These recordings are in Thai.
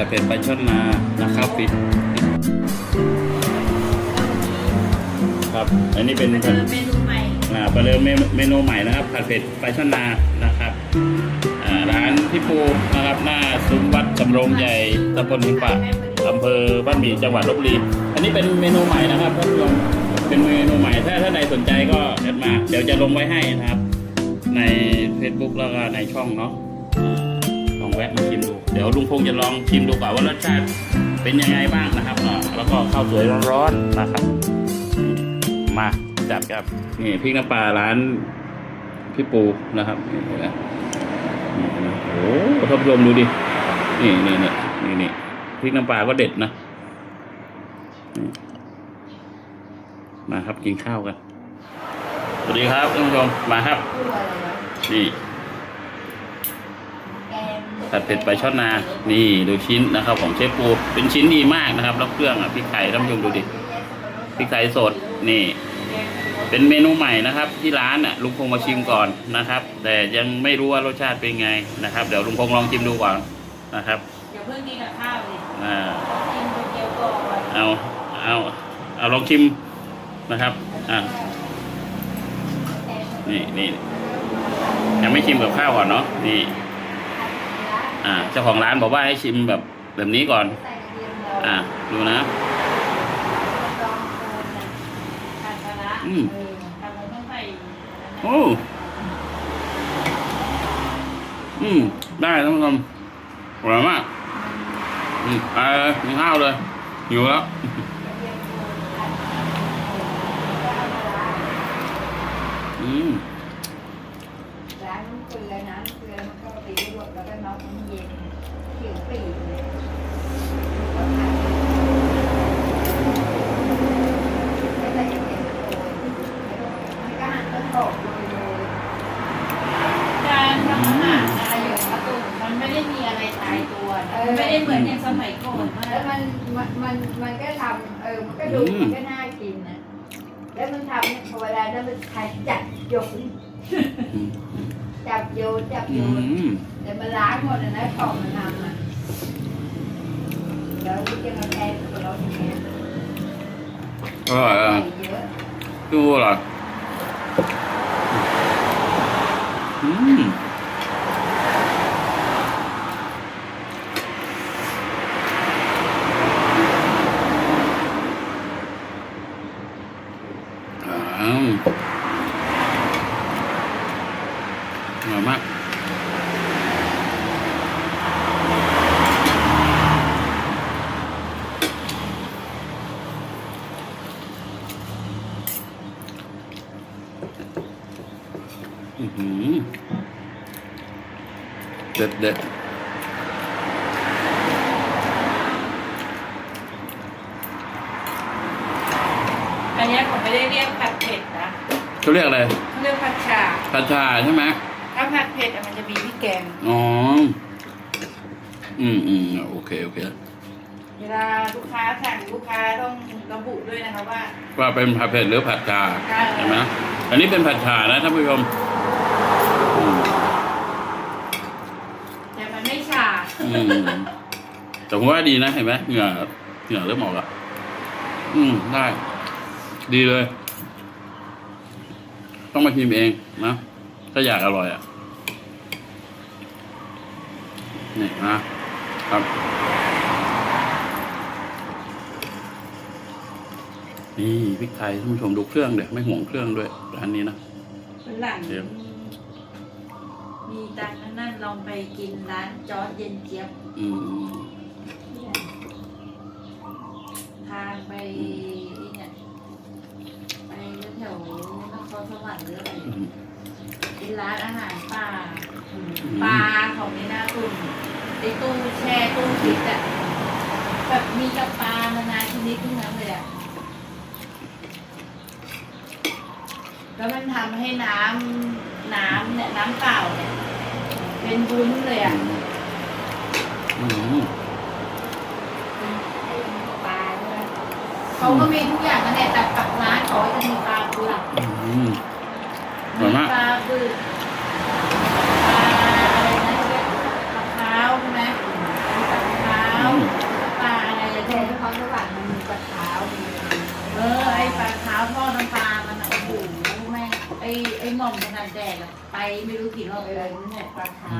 ผัดเผ็ดปลาช่อนนานะครับปิดครับ อันนี้เป็นเมนูใหม่อ่าประเดิมเมเมนูใหม่นะครับ ผัดเผ็ดปลาช่อนนานะครับอ่าร้านพี่ปูนะครับหน้าซุ้มวัดสำโรงใหญ่ตำบลหินปะอำเภอบ้านหมี่จังหวัดลบบุรีอันนี้เป็นเมนูใหม่นะครับท่านผู้ชมเป็นเมนูใหม่ถ้าถ้าใดสนใจก็แอดมา เดี๋ยวจะลงไว้ให้นะครับ ใน Facebook แล้วก็ในช่องเนาะ องแวะมาชิมดู เดี๋ยวลุงพงษ์จะลองชิมดูก่อนว่ารสชาติเป็นยังไงบ้างนะครับอ่าแล้วก็ข้าวสวยร้อนๆนะครับ มาจัดกับนี่พริกน้ำปลาร้านพี่ปูนะครับนี่นไหมนี่เห็นไหมโอ้โหท่านผู้ชมดูดิ นี่นี่นี่นี่นี่พริกน้ำปลาก็เด็ดนะมาครับกินข้าวกัน สวัสดีครับท่านผู้ชมมาครับ นี่ ผัดเผ็ดปลาช่อนนา นี่ดูชิ้นนะครับของเชฟปูเป็นชิ้นดีมากนะครับ แล้วเครื่องอะพริกไทยท่านผู้ชมดูดิพริกไทยสดนี่ เป็นเมนูใหม่นะครับ ที่ร้านอะลุงพงษ์มาชิมก่อนนะครับ แต่ยังไม่รู้ว่ารสชาติเป็นไงนะครับ เดี๋ยวลุงพงษ์ลองชิมดูก่อนนะครับอย่าเพิ่งกินกับข้าวดิอ่ากินก๋วยเตี๋ยวก่อนเอาเอาเอาลองชิมนะครับอ่านี่นี่ยังไม่ชิมกับข้าวก่อนเนาะนี่ อ่า เจ้าของร้านบอกว่าให้ชิมแบบแบบนี้ก่อน อ่า ดูนะทานปลาร้าอืมเออทำมันต้องใส่โอ้อืม ได้ท่านผู้ชมอร่อยมาก อืมไปเลยกินข้าวเลยหิวแล้วอืม ล้างน้ำเกลือน้ำเกลือมันก็ตีรวดแล้วก็น็อกน้ำเย็นผิวปีเลยก็ทานไม่ใส่เย็นโอยมันก็หั่นต้นตกโรยโรย การทำอาหารอะไรอย่างประตูมันไม่ได้มีอะไร ตายตัวนะมันไม่ได้เหมือนอย่างสมัยก่อนมาแล้วกมันมันมันมันก็ทำเออมันก็ดูมันก็น่ากินนะแล้วมันทำเนี่ยพอเวลานั้นมันใครจับโยนอืมจับโยนจับอืโยนมแต่มันล้างหมดเลยนะของมันทำอะเดี๋ยวจะมาแทนกับเราอย่างเงี้ยอร่อยอะใส่เยอะดูอร่อยอืมอ้าวอร่อยมาก อือหือ เด็ดเด็ดอันเนี้ยผมไม่ได้เรียกผัดเผ็ดนะเขาเรียกอะไรเขาเรียกผัดฉ่าผัดชาใช่ไหมถ้าผัดเผ็ดอะมันจะมีพริกแกงอ๋ออืมอืมโอเคโอเคเวลาลูกค้าสั่งลูกค้าต้องระบุด้วยนะคะว่า ว่าเป็นผัดเผ็ดหรือผัดชาใช่ใช่ไหมอันนี้เป็นผัดชานะท่านผู้ชมอืม แต่มันไม่ฉ่าอืมแต่ผมว่าดีนะเห็นไหมเหงื่อเหงื่อเริ่มออกแล้วอืมได้ ดีเลย ต้องมาชิมเองนะถ้าอยากอร่อยอะนี่นะครับนี่พริกไทยท่านผู้ชมดูเครื่องเดี๋ยวไม่ห่วงเครื่องด้วยร้านนี้นะวันหลังเดี๋ยว มีตังค์นั่นลองไปกินร้านจอร์ดเย็นเจี๊ยบอืมทางไปเนี่ยไปแถวนครสวรรค์หรืออะไรอืมเป็นร้านอาหารป่ามปลาของในหน้าตุ่นในตู้แช่ตู้ฟิตอะแบบมีกับปลานานาชนิดทั้งนั้นเลยอะแล้วมันทำให้น้ำน้ำเนี่ยน้ำเปล่าเนี่ย เป็นวุ้นเลยอะอืมปลาด้วยเขาก็มีทุกอย่างนั่นแหละแต่ปักร้านเขาจะมีปลากุหลาบอืมมีปลาบึกปลาอะไรนะปลามะพร้าใช่ไหมปลามท้าปลาอะไรอย่าเงี้ยที่เขาระหว่งมมีปลาเท้าเออไอปลาเท้าทอดน้ำปลามันโอ้โหแม่ไอไอหมอมขนาดแดกอะไปไม่รู้กี่รอบเลย ปล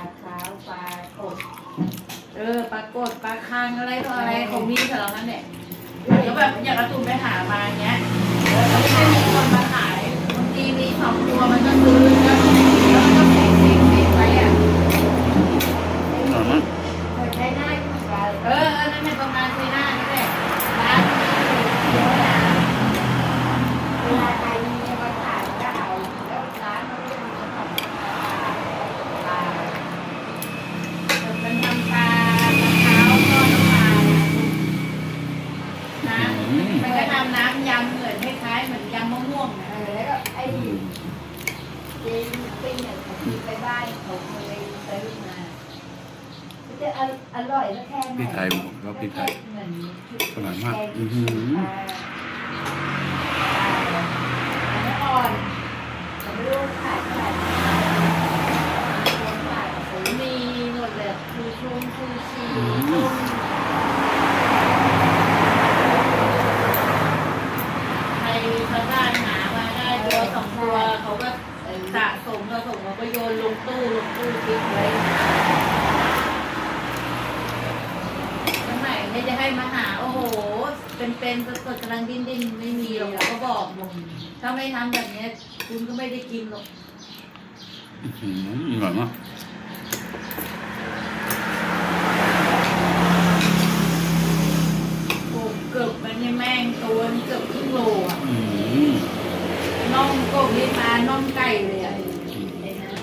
าขาวปลากดเออปลากดปลาคางอะไรต่ออะไรของมีสารพัดเนี่ยแล้วแบบอยากกระตุ้นไปหามาเงี้ยแล้วไม่ได้มีคนมาขายบางทีมีสองตัวมันก็ซื้อแล้วแล้วมันก็เก็บเก็บเก็บไว้อะ อร่อยมาก เคยใช้ได้เหมือนกัน เออเออนั่นแหละประมาณเซน่านี่แหละร้าน เวลาใครมีมาขายก็เอาแล้วร้านมันก็มีขนมปลา มันทำปลามะพร้าวทอดน้ำปลานะ มันก็ทำน้ำยำเหมือนคล้ายๆเหมือนยำมะม่วงนะอแล้วก็ไอ้เจนปิ้งเนี่ยผมไปบ้านเขาเลยซื้อมาจะอร่อยแล้วแค่ไหนพริกไทยผมชอบพริกไทยเหมือนอร่อยมากอื้อหือปลาปลาอ่อนแต่ไม่รู้ขายเท่าไหร่ขายก็ซื้อมีหมดเลยคูชุ่มคูชี อืม ต้มใครเขาได้หามาได้ตัวสองตัวเขาก็ เออ สะสมสะสมเขาก็โยนลงตู้ลงตู้ทิ้งไว้สมัยไม่จะให้มาหา โอ้โห เป็นเป็นสดๆกำลังดิ้นดิ้นๆไม่มีหรอกเขาก็บอก ถ้าไม่ทำแบบเนี้ยคุณก็ไม่ได้กินหรอก อื้อหืออร่อยมาก โอ้เกือบมันนี่แม่งตัวนี่เกือบครึ่งโลอะ อื้อหือ น่องกบนี่มาน่องไก่เลยอะเห็นนะ ครับ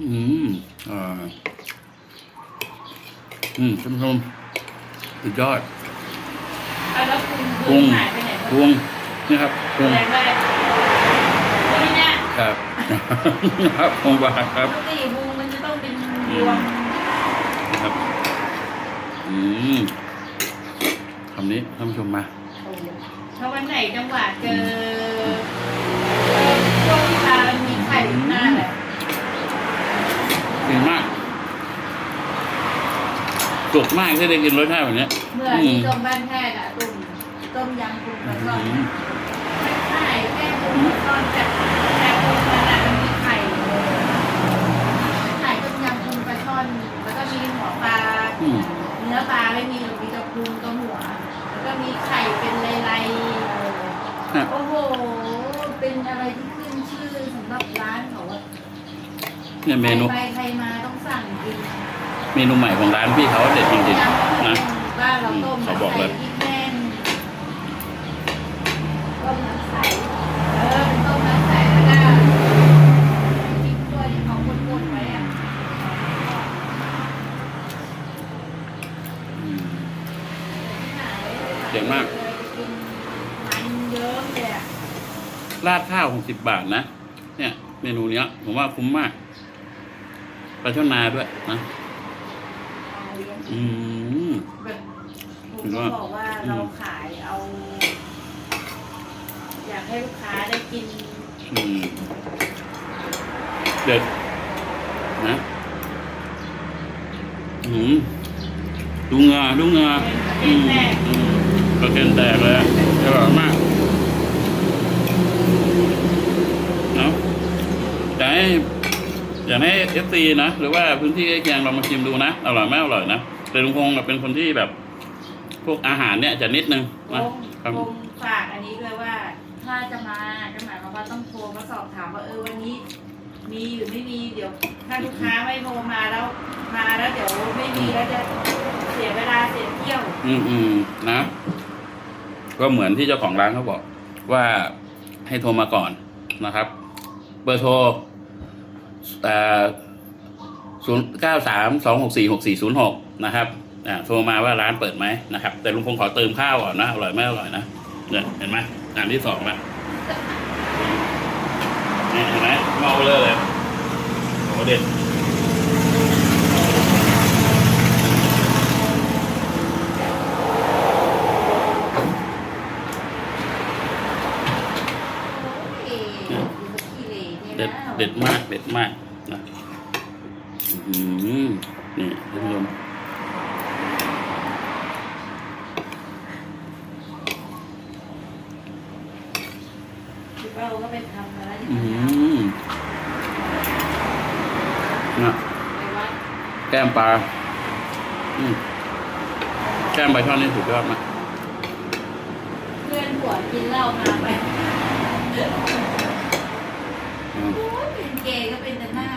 อืมอ่า อืมท่านผู้ชมสุดยอดอะแล้วคุณพุคุณงหายไปไหนพวงนี่ครับพวงอะไรไปนี่เนี่ยครับครับพวงบาทครับปกติพุงมันจะต้องเป็นรวมนะครับอืมคำนี้ท่านผู้ชมมาโอ้โหถ้าวันไหนจังหวะเจอเออช่วงที่ปลามันมีไข่อยู่หน้าแหละ เก่งมาก สุกมากที่ได้กินรสชาติแบบเนี้ย เมื่อที่ต้มบ้านแพทย์อะต้มต้มยำปรุงแล้วก็อืมไข่แค่ปรุงแล้วก็จากแต่ปรุงมันอะมันมีไข่ไข่ต้มยำปรุงปลาช่อนแล้วก็มีหัวปลาอืม เนื้อปลาไม่มีหรอกมีแต่ปรุงกับหัว แล้วก็มีไข่เป็นลายๆฮะโอ้โห เป็นอะไรที่ขึ้นชื่อสำหรับร้านเขาอะเนี่ยเมนู ใครไปใครมาต้องสั่งกิน เมนูใหม่ของร้านพี่เขาเด็ดจริงยำก็ๆเป็นะนบ้านเราต้มเขาบอกเลยใส่พริกแน่นต้มน้ำใสเออเป็นต้มน้ำใสแล้วก็พริกตัวที่เขาคนๆไว้อะอืมที่ไหนเจ๋งมากกินมันเยอะเลยอะราดข้าวหกสิบบาทนะ เนี่ย เมนูเนี้ย ผมว่าคุ้มมากปลาช่อนนาด้วยนะปลาเลี้ยง อืม แบบผมก็ว่าบอกว่าเราขายเอา อยากให้ลูกค้าได้กินอืมเด็ดนะอืมดูเงาดูเงาอืมกอืมกระเทียมแตกเลยอร่อยมากเนาะอยากให้ อยากให้เอฟซีนะ หรือว่าพื้นที่ใกล้เคียงลองมาชิมดูนะ อร่อยไหมอร่อยนะ แต่ลุงพงษ์เป็นคนที่แบบ พวกอาหารเนี่ยจะนิดนึงคนะงครับคงฝากอันนี้ด้วยว่า ถ้าจะมาก็หมายความว่าต้องโทรมาสอบถามว่าเออวันนี้ มีหรือไม่มีเดี๋ยว ถ้าลูกค้าไม่โทรมาแล้วมาแล้วเดี๋ยวไม่มีแล้วจะเสียเวลาเสียเที่ยว อืมอืมนะ ก็เหมือนที่เจ้าของร้านเขาบอก ว่าให้โทรมาก่อนนะครับ เบอร์โทร ศูนย์เก้าสามสองหกสี่หกสี่ศูนย์หกนะครับอ่าโทรมาว่าร้านเปิดไหมนะครับ แต่ลุงพงษ์ขอเติมข้าวก่อนนะ อร่อยไหมอร่อยนะเนี่ยเห็นไหมอันที่สองแล้วเนี่ยเห็นไหมเมาเลยเลยโอ้เด็ด เด็ดมาก เด็ดมากนะอืมนี่ท่านผู้ชม คือ เราก็ไปทำมาแล้วที่อืทำมนะไปวัดแก้มปลาอืมแก้มปลาช่อนนี่สุดยอดมากเพื่อนผัวกินเหล้ามาไปอืมโอ้ยเป็นเกย์ก็เป็นแต่หน้า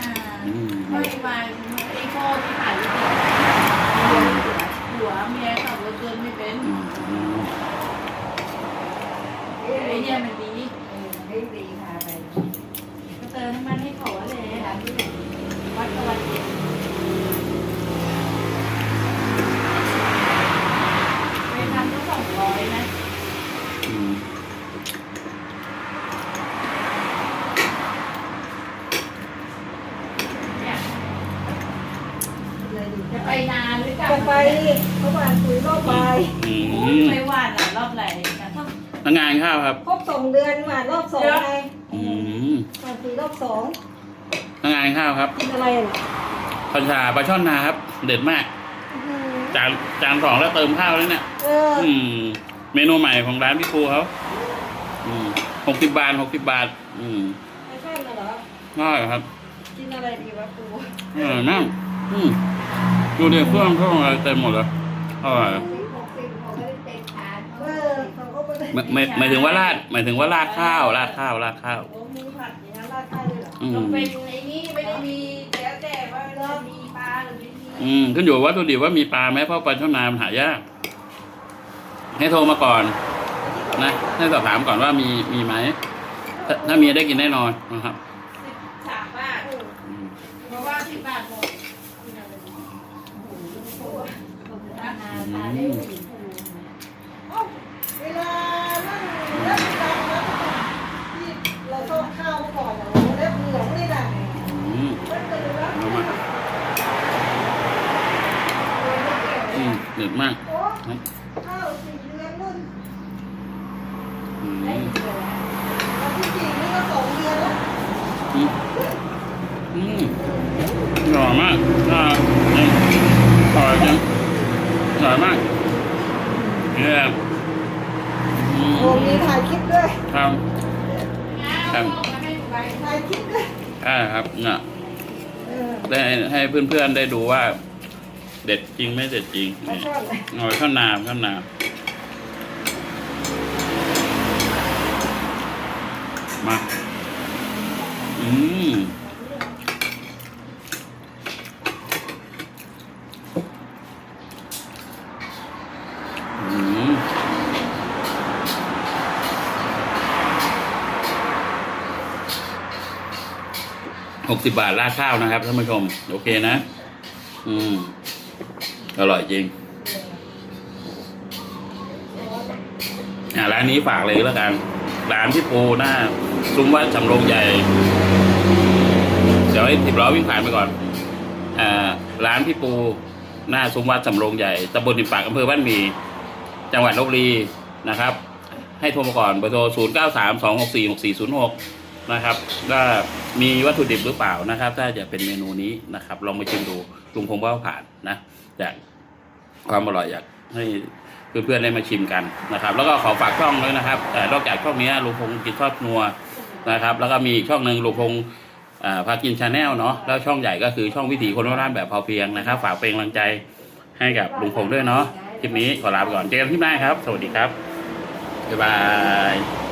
อืมไม่มาไอ้พ่อที่ขายลูกหัวเมียขับรถยนต์ไม่เป็น อืมอืม ไอ้เนี่ยมันดี เออให้ดีพาไป ก็เติมน้ำมันให้เขาเลย ทำที่ไหน วัดตะวันเย็นไปทำก็สองร้อยนะ อืม เนี่ย เลยดู จะไปนานหรือกลับจะไปเขาบอกคุยรอบไปอืโอ้มไปหวานอะรอบไหนนะทำงานข้าวครับ ครบสองเดือนมารอบสองไงอืมมาคุยรอบสองทำงานข้าวครับกินอะไรอะพันชาปลาช่อนนาครับ เด็ดมากจานจานสองแล้วเติมข้าวแล้วเนี่ย เอออืม เมนูใหม่ของร้านพี่ครูเขาอืมหกสิบบาทหกสิบบาท อืมไม่ใช่มาเหรอ ง่ายครับกินอะไรดีวะครูอร่อยมากอืม ดูเดี๋ยเครื่องเครื่องอะไรเต็มหมดเลยอร่อยไม่ไม่หมายถึงว่าราดหมายถึงว่าราดข้าวราดข้าวราดข้าวอ้มีผัดอย่างนั้นราดข้าวด้วยเหรออืต้องมเป็นไอ้นี่ไม่ได้มีแล้วแต่ว่าเรามีปลาหรือไม่มีอืมขึ้นอยู่กับวัตถุดิบว่ามีปลาไหมเพราะปลาช่อนนามันหายาก ให้โทรมาก่อน นะให้สอบถามก่อนว่ามีมีไหมถ้ามีได้กินแน่นอนนะครับสามบาท อืม เพราะว่าสิบบาทหมด เวลานั่งเล่นกันแล้วที่เราทอดข้าวเมื่อก่อนอะเล็บเหลืองนี่น่ะ อืม เล็บเหลือง เอามาอืมเด็ดมาก โอ้ข้าวสี่เดือนนู่น อืม วันที่สี่นี่ก็สองเดือนแล้ว อืมอืมอร่อยมากอ่าจริงอร่อยจริงอ ร่อยมากเนี่ยอืมโอ้มีถ่ายคลิปด้วยครับครับถ่ายคลิปด้วยใช่ครับเนี่ยเออได้ให้เพื่อนๆได้ดูว่า เด็ดจริงไม่เด็ดจริงมานี่ทอดเลยเอาไว้ข้าวหนามข้าวหนามมาอืม กสิบบาทราดข้าวนะครับท่านผู้ชม โอเคนะ อืม อร่อยจริงอ่าร้านนี้ฝากเลยแล้วกันร้านที่ปูหน้าซุ้มวัดจำลงใหญ่ เดี๋ยวให้ติบล้อวิ่งผ่านไปก่อนอ่าร้านพี่ปูหน้าซุ้มวัดจำลงใหญ่ตำบลหินปากอำเภอบ้านหมีจังหวัดลบบุรีนะครับ ให้โทรมาก่อนเบอร์โทร 0 9 3 2 6 4 6 4 0 6 นะครับว่ามีวัตถุดิบหรือเปล่านะครับ ถ้าจะเป็นเมนูนี้นะครับ ลองมาชิมดูลุงคงว่าผ่านนะจากความอร่อยอยากให้เพื่อนๆได้มาชิมกันนะครับ แล้วก็ขอฝากช่องด้วยนะครับนอกจากช่องนี้ลุงคงกินทอดนัวนะครับ แล้วก็มีอีกช่องหนึ่งลุงคงพากินชาแนลเนาะแล้วช่องใหญ่ก็คือช่องวิถีคนร้านแบบพอเพียงนะครับ ฝากเป็นกำลังใจให้กับลุงคงด้วยเนาะคลิปนี้ขอลาไปก่อนเจอกันที่หน้าครับ สวัสดีครับบ๊ายบาย